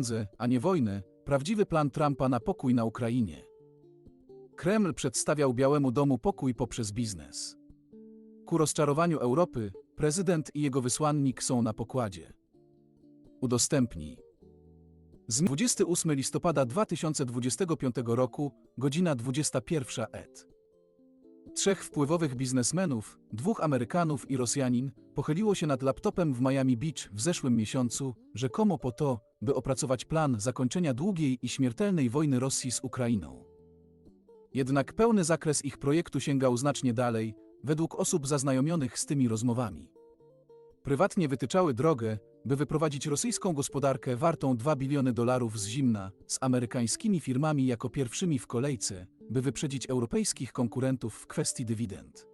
pieniądze, a nie wojnę, prawdziwy plan Trumpa na pokój na Ukrainie. Kreml przedstawiał Białemu Domu pokój poprzez biznes. Ku rozczarowaniu Europy, prezydent i jego wysłannik są na pokładzie. Udostępnij. Z 28 listopada 2025 roku, godzina 21 et. Trzech wpływowych biznesmenów, dwóch Amerykanów i Rosjanin, pochyliło się nad laptopem w Miami Beach w zeszłym miesiącu, rzekomo po to, by opracować plan zakończenia długiej i śmiertelnej wojny Rosji z Ukrainą. Jednak pełny zakres ich projektu sięgał znacznie dalej, według osób zaznajomionych z tymi rozmowami. Prywatnie wytyczały drogę, by wyprowadzić rosyjską gospodarkę wartą 2 biliony dolarów z zimna, z amerykańskimi firmami jako pierwszymi w kolejce, by wyprzedzić europejskich konkurentów w kwestii dywidend.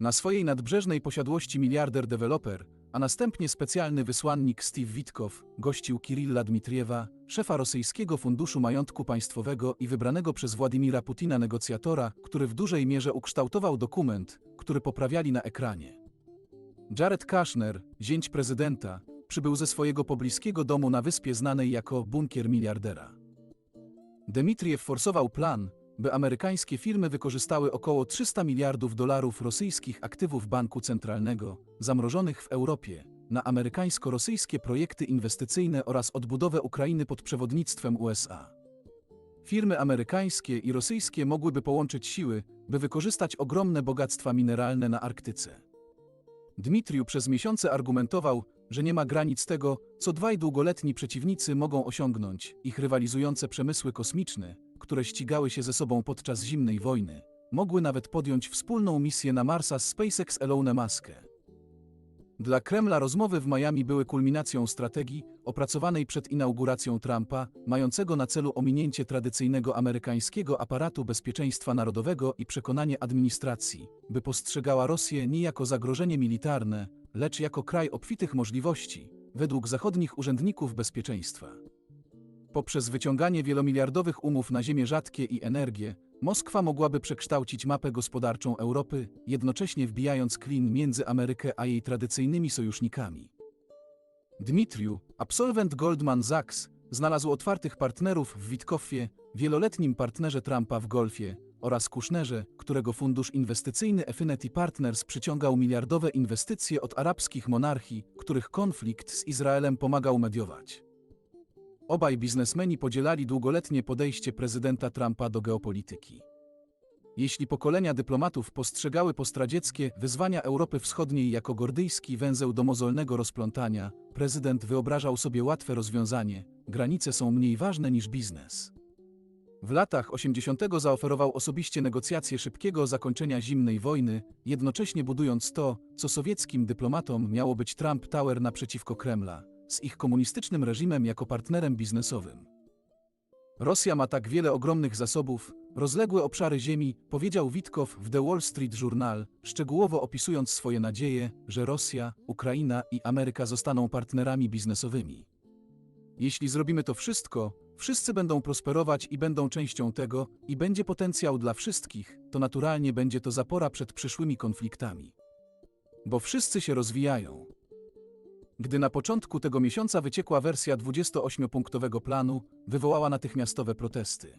Na swojej nadbrzeżnej posiadłości miliarder deweloper, a następnie specjalny wysłannik Steve Witkow gościł Kirilla Dmitriewa, szefa rosyjskiego funduszu majątku państwowego i wybranego przez Władimira Putina negocjatora, który w dużej mierze ukształtował dokument, który poprawiali na ekranie. Jared Kushner, zięć prezydenta, przybył ze swojego pobliskiego domu na wyspie znanej jako bunkier miliardera. Dmitriew forsował plan, by amerykańskie firmy wykorzystały około 300 miliardów dolarów rosyjskich aktywów banku centralnego, zamrożonych w Europie, na amerykańsko-rosyjskie projekty inwestycyjne oraz odbudowę Ukrainy pod przewodnictwem USA. Firmy amerykańskie i rosyjskie mogłyby połączyć siły, by wykorzystać ogromne bogactwa mineralne na Arktyce. Dmitriu przez miesiące argumentował, że nie ma granic tego, co dwaj długoletni przeciwnicy mogą osiągnąć, ich rywalizujące przemysły kosmiczne, które ścigały się ze sobą podczas zimnej wojny, mogły nawet podjąć wspólną misję na Marsa z SpaceX Elon Musk. Dla Kremla rozmowy w Miami były kulminacją strategii opracowanej przed inauguracją Trumpa, mającego na celu ominięcie tradycyjnego amerykańskiego aparatu bezpieczeństwa narodowego i przekonanie administracji, by postrzegała Rosję nie jako zagrożenie militarne, lecz jako kraj obfitych możliwości, według zachodnich urzędników bezpieczeństwa. Poprzez wyciąganie wielomiliardowych umów na ziemię rzadkie i energię, Moskwa mogłaby przekształcić mapę gospodarczą Europy, jednocześnie wbijając klin między Amerykę a jej tradycyjnymi sojusznikami. Dmitriu, absolwent Goldman Sachs, znalazł otwartych partnerów w Witkowie, wieloletnim partnerze Trumpa w golfie, oraz Kushnerze, którego fundusz inwestycyjny Affinity Partners przyciągał miliardowe inwestycje od arabskich monarchii, których konflikt z Izraelem pomagał mediować. Obaj biznesmeni podzielali długoletnie podejście prezydenta Trumpa do geopolityki. Jeśli pokolenia dyplomatów postrzegały postradzieckie wyzwania Europy Wschodniej jako gordyjski węzeł do mozolnego rozplątania, prezydent wyobrażał sobie łatwe rozwiązanie granice są mniej ważne niż biznes. W latach 80. zaoferował osobiście negocjacje szybkiego zakończenia zimnej wojny, jednocześnie budując to, co sowieckim dyplomatom miało być Trump Tower naprzeciwko Kremla z ich komunistycznym reżimem jako partnerem biznesowym. Rosja ma tak wiele ogromnych zasobów, rozległe obszary ziemi, powiedział Witkow w The Wall Street Journal, szczegółowo opisując swoje nadzieje, że Rosja, Ukraina i Ameryka zostaną partnerami biznesowymi. Jeśli zrobimy to wszystko, wszyscy będą prosperować i będą częścią tego, i będzie potencjał dla wszystkich, to naturalnie będzie to zapora przed przyszłymi konfliktami. Bo wszyscy się rozwijają. Gdy na początku tego miesiąca wyciekła wersja 28-punktowego planu, wywołała natychmiastowe protesty.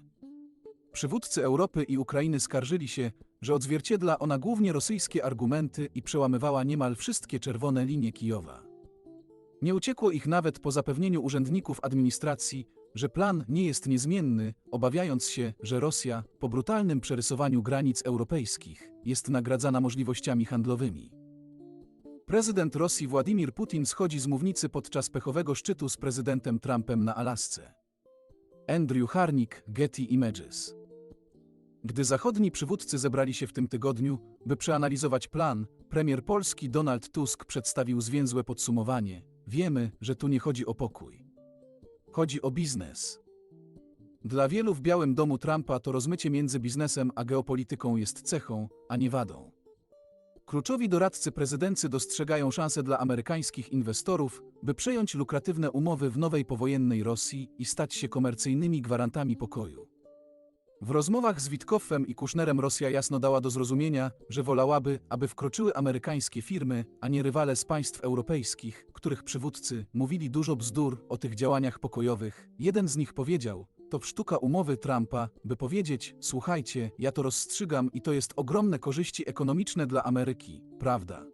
Przywódcy Europy i Ukrainy skarżyli się, że odzwierciedla ona głównie rosyjskie argumenty i przełamywała niemal wszystkie czerwone linie Kijowa. Nie uciekło ich nawet po zapewnieniu urzędników administracji, że plan nie jest niezmienny, obawiając się, że Rosja, po brutalnym przerysowaniu granic europejskich, jest nagradzana możliwościami handlowymi. Prezydent Rosji Władimir Putin schodzi z mównicy podczas pechowego szczytu z prezydentem Trumpem na Alasce. Andrew Harnik, Getty Images. Gdy zachodni przywódcy zebrali się w tym tygodniu, by przeanalizować plan, premier Polski Donald Tusk przedstawił zwięzłe podsumowanie. Wiemy, że tu nie chodzi o pokój. Chodzi o biznes. Dla wielu w Białym Domu Trumpa to rozmycie między biznesem a geopolityką jest cechą, a nie wadą. Kluczowi doradcy prezydency dostrzegają szansę dla amerykańskich inwestorów, by przejąć lukratywne umowy w nowej powojennej Rosji i stać się komercyjnymi gwarantami pokoju. W rozmowach z Witkoffem i Kushnerem Rosja jasno dała do zrozumienia, że wolałaby, aby wkroczyły amerykańskie firmy, a nie rywale z państw europejskich, których przywódcy mówili dużo bzdur o tych działaniach pokojowych. Jeden z nich powiedział, to sztuka umowy Trumpa, by powiedzieć: Słuchajcie, ja to rozstrzygam i to jest ogromne korzyści ekonomiczne dla Ameryki, prawda?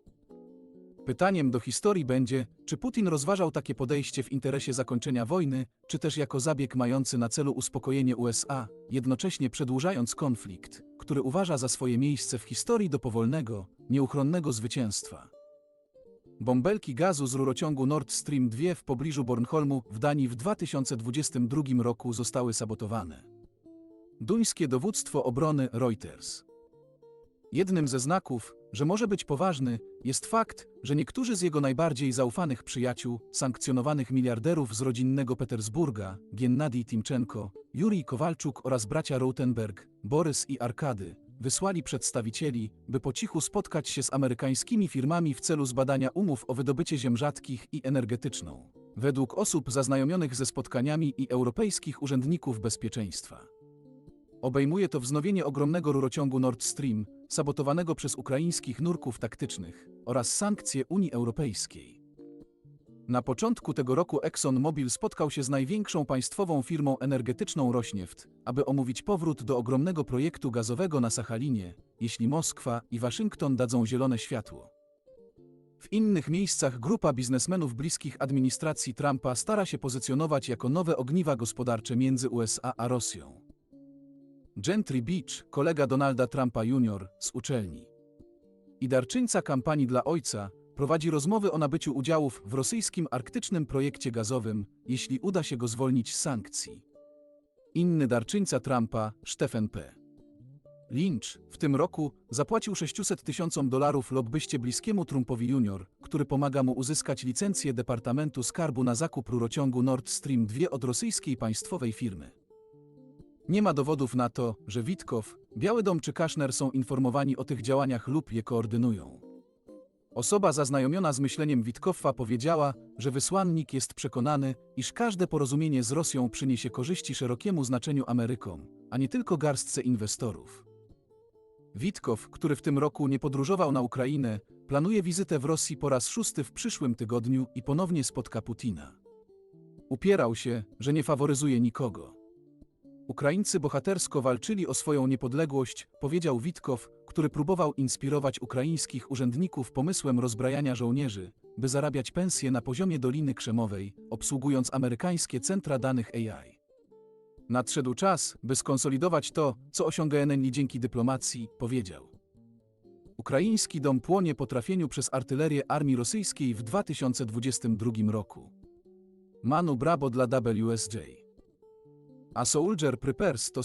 Pytaniem do historii będzie, czy Putin rozważał takie podejście w interesie zakończenia wojny, czy też jako zabieg mający na celu uspokojenie USA, jednocześnie przedłużając konflikt, który uważa za swoje miejsce w historii do powolnego, nieuchronnego zwycięstwa. Bąbelki gazu z rurociągu Nord Stream 2 w pobliżu Bornholmu w Danii w 2022 roku zostały sabotowane. Duńskie dowództwo obrony Reuters. Jednym ze znaków, że może być poważny, jest fakt, że niektórzy z jego najbardziej zaufanych przyjaciół, sankcjonowanych miliarderów z rodzinnego Petersburga, Gennady Timczenko, Jurij Kowalczuk oraz bracia Rautenberg, Borys i Arkady, wysłali przedstawicieli, by po cichu spotkać się z amerykańskimi firmami w celu zbadania umów o wydobycie ziem rzadkich i energetyczną. Według osób zaznajomionych ze spotkaniami i europejskich urzędników bezpieczeństwa. Obejmuje to wznowienie ogromnego rurociągu Nord Stream, sabotowanego przez ukraińskich nurków taktycznych, oraz sankcje Unii Europejskiej. Na początku tego roku ExxonMobil spotkał się z największą państwową firmą energetyczną Rośnieft, aby omówić powrót do ogromnego projektu gazowego na Sachalinie, jeśli Moskwa i Waszyngton dadzą zielone światło. W innych miejscach grupa biznesmenów bliskich administracji Trumpa stara się pozycjonować jako nowe ogniwa gospodarcze między USA a Rosją. Gentry Beach, kolega Donalda Trumpa Jr. z uczelni. I darczyńca kampanii dla ojca, prowadzi rozmowy o nabyciu udziałów w rosyjskim arktycznym projekcie gazowym, jeśli uda się go zwolnić z sankcji. Inny darczyńca Trumpa, Stephen P. Lynch, w tym roku zapłacił 600 tysiącom dolarów lobbyście bliskiemu Trumpowi Jr., który pomaga mu uzyskać licencję Departamentu Skarbu na zakup rurociągu Nord Stream 2 od rosyjskiej państwowej firmy. Nie ma dowodów na to, że Witkow, Biały Dom czy Kaszner są informowani o tych działaniach lub je koordynują. Osoba zaznajomiona z myśleniem Witkoffa powiedziała, że wysłannik jest przekonany, iż każde porozumienie z Rosją przyniesie korzyści szerokiemu znaczeniu Amerykom, a nie tylko garstce inwestorów. Witkow, który w tym roku nie podróżował na Ukrainę, planuje wizytę w Rosji po raz szósty w przyszłym tygodniu i ponownie spotka Putina. Upierał się, że nie faworyzuje nikogo. Ukraińcy bohatersko walczyli o swoją niepodległość, powiedział Witkow, który próbował inspirować ukraińskich urzędników pomysłem rozbrajania żołnierzy, by zarabiać pensje na poziomie Doliny Krzemowej, obsługując amerykańskie centra danych AI. Nadszedł czas, by skonsolidować to, co osiągnęli dzięki dyplomacji, powiedział. Ukraiński dom płonie po trafieniu przez artylerię armii rosyjskiej w 2022 roku. Manu brawo dla WSJ. A Soldier Prepares to